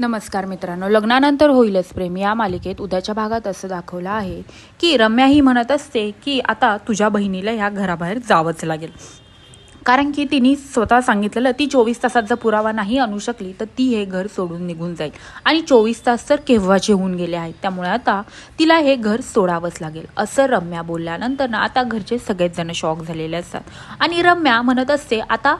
नमस्कार मित्रांनो लग्नानंतर होईलच प्रेम. या मालिकेत उद्याच्या भागात असं दाखवलं आहे की रम्या ही म्हणत असते की आता तुझ्या बहिणीला ह्या घराबाहेर जावंच लागेल. कारण की तिने स्वतः सांगितलेलं ती चोवीस तासात जर पुरावा नाही आणू शकली तर ती हे घर सोडून निघून जाईल. आणि चोवीस तास तर केव्हाचे होऊन गेले आहेत त्यामुळे आता तिला हे घर सोडावंच लागेल असं रम्या बोलल्यानंतर ना आता घरचे सगळेच जण शॉक झालेले असतात. आणि रम्या म्हणत असते आता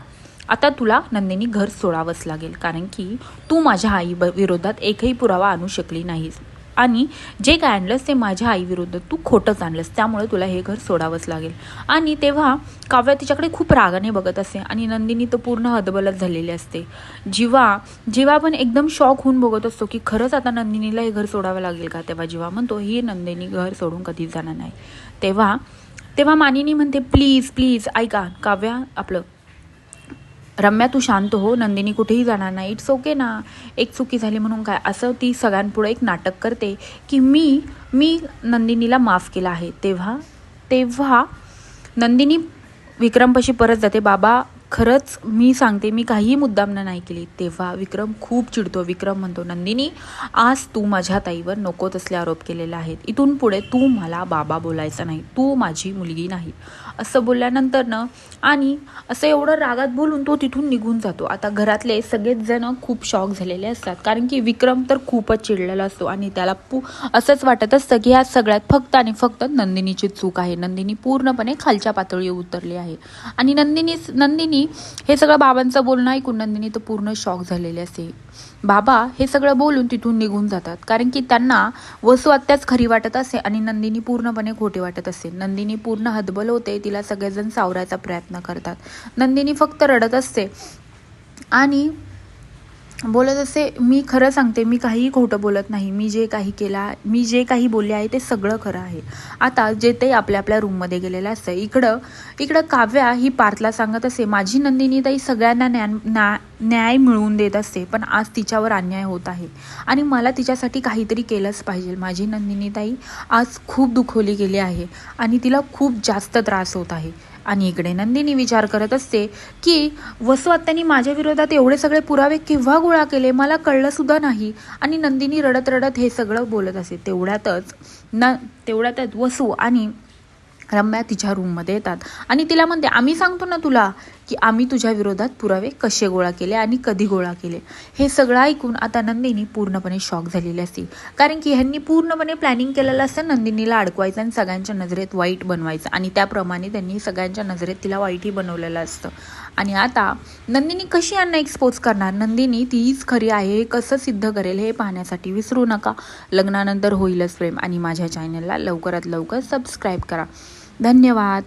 आता तुला नंदिनी घर सोडावंच लागेल कारण की तू माझ्या आई विरोधात एकही पुरावा आणू शकली नाहीस. आणि जे काय आणलंस ते माझ्या आईविरुद्ध तू खोटंच आणलंस त्यामुळे तुला हे घर सोडावंच लागेल. आणि तेव्हा काव्या तिच्याकडे खूप रागाने बघत असते आणि नंदिनी तर पूर्ण हदबलत झालेली असते. जीवा जीवा पण एकदम शॉक होऊन बघत असतो की खरंच आता नंदिनीला हे घर सोडावं लागेल का? तेव्हा जीवा म्हणतो ही नंदिनी घर सोडून कधीच जाणार नाही. तेव्हा तेव्हा मानिनी म्हणते प्लीज प्लीज ऐका. काव्या आपलं रम्या तू शांत हो. नंदिनी कुठेही जाणार नाही. इट्स ओके ना. एक चुकी झाली म्हणून काय? असं ती सगळ्यांपुढे एक नाटक करते की मी मी नंदिनीला माफ केला आहे. तेव्हा तेव्हा नंदिनी विक्रमपाशी परत जाते. बाबा खरंच मी सांगते मी काहीही मुद्दामनं नाही केली तेव्हा विक्रम खूप चिडतो. विक्रम म्हणतो नंदिनी आज तू माझ्या ताईवर नको तसले आरोप केलेले आहेत. इथून पुढे तू मला बाबा बोलायचं नाही. तू माझी मुलगी नाही. असं बोलल्यानंतर ना आणि असं एवढं रागात बोलून तो तिथून निघून जातो. आता घरातले सगळेच जण खूप शॉक झालेले असतात. कारण की विक्रम तर खूपच चिडलेला असतो आणि त्याला पू असंच वाटत असतं की ह्या सगळ्यात फक्त आणि फक्त नंदिनीची चूक आहे. नंदिनी पूर्णपणे खालच्या पातळीवर उतरली आहे. आणि नंदिनी नंदिनी हे सगळं बाबांचं बोलणं ऐकून नंदिनी तर पूर्ण शॉक झालेले असते बाबा हे सगळं बोलून तिथून निघून जातात. कारण की त्यांना वसू आत्याच खरी वाटत असे आणि नंदिनी पूर्णपणे खोटे वाटत असे. नंदिनी पूर्ण हतबल होते तिला सगळेजण सावरायचा प्रयत्न करतात. नंदिनी फक्त रडत असते आणि बोलत असे मी खरं सांगते मी काहीही खोटं बोलत नाही. मी जे काही केला मी जे काही बोलले आहे ते सगळं खरं आहे. आता जे ते आपल्या आपल्या रूममध्ये गेलेलं असतं. इकडं इकडं काव्या ही पार्थला सांगत असे माझी नंदिनी ताई सगळ्यांना ज्ञान न्या न्याय मिळवून देत असते पण आज तिच्यावर अन्याय होत आहे. आणि मला तिच्यासाठी काहीतरी केलंच पाहिजे. माझी नंदिनी ताई आज खूप दुखवली गेली आहे आणि तिला खूप जास्त त्रास होत आहे. आणि इकडे नंदिनी विचार करत असते की वसुआत्यांनी माझ्या विरोधात एवढे सगळे पुरावे केव्हा गोळा केले मला कळलं सुद्धा नाही. आणि नंदिनी रडत रडत हे सगळं बोलत असे. तेवढ्यातच न तेवढ्यातच वसू आणि रम्या तिच्या रूममध्ये येतात. आणि तिला म्हणते आम्ही सांगतो ना तुला की आम्ही तुझ्या विरोधात पुरावे कसे गोळा केले आणि कधी गोळा केले? हे सगळं ऐकून आता नंदिनी पूर्णपणे शॉक झालेली असते. कारण की ह्यांनी पूर्णपणे प्लॅनिंग केलेलं असतं. नंदिनीला अडकवायचं आणि सगळ्यांच्या नजरेत वाईट बनवायचं. आणि त्याप्रमाणे त्यांनी सगळ्यांच्या नजरेत तिला वाईटही बनवलेलं असतं. आणि आता नंदिनी कशी यांना एक्सपोज करणार? नंदिनी तीच खरी आहे हे कसं सिद्ध करेल हे पाहण्यासाठी विसरू नका. लग्नानंतर होईलच प्रेम. आणि माझ्या चॅनलला लवकरात लवकर सबस्क्राईब करा. धन्यवाद.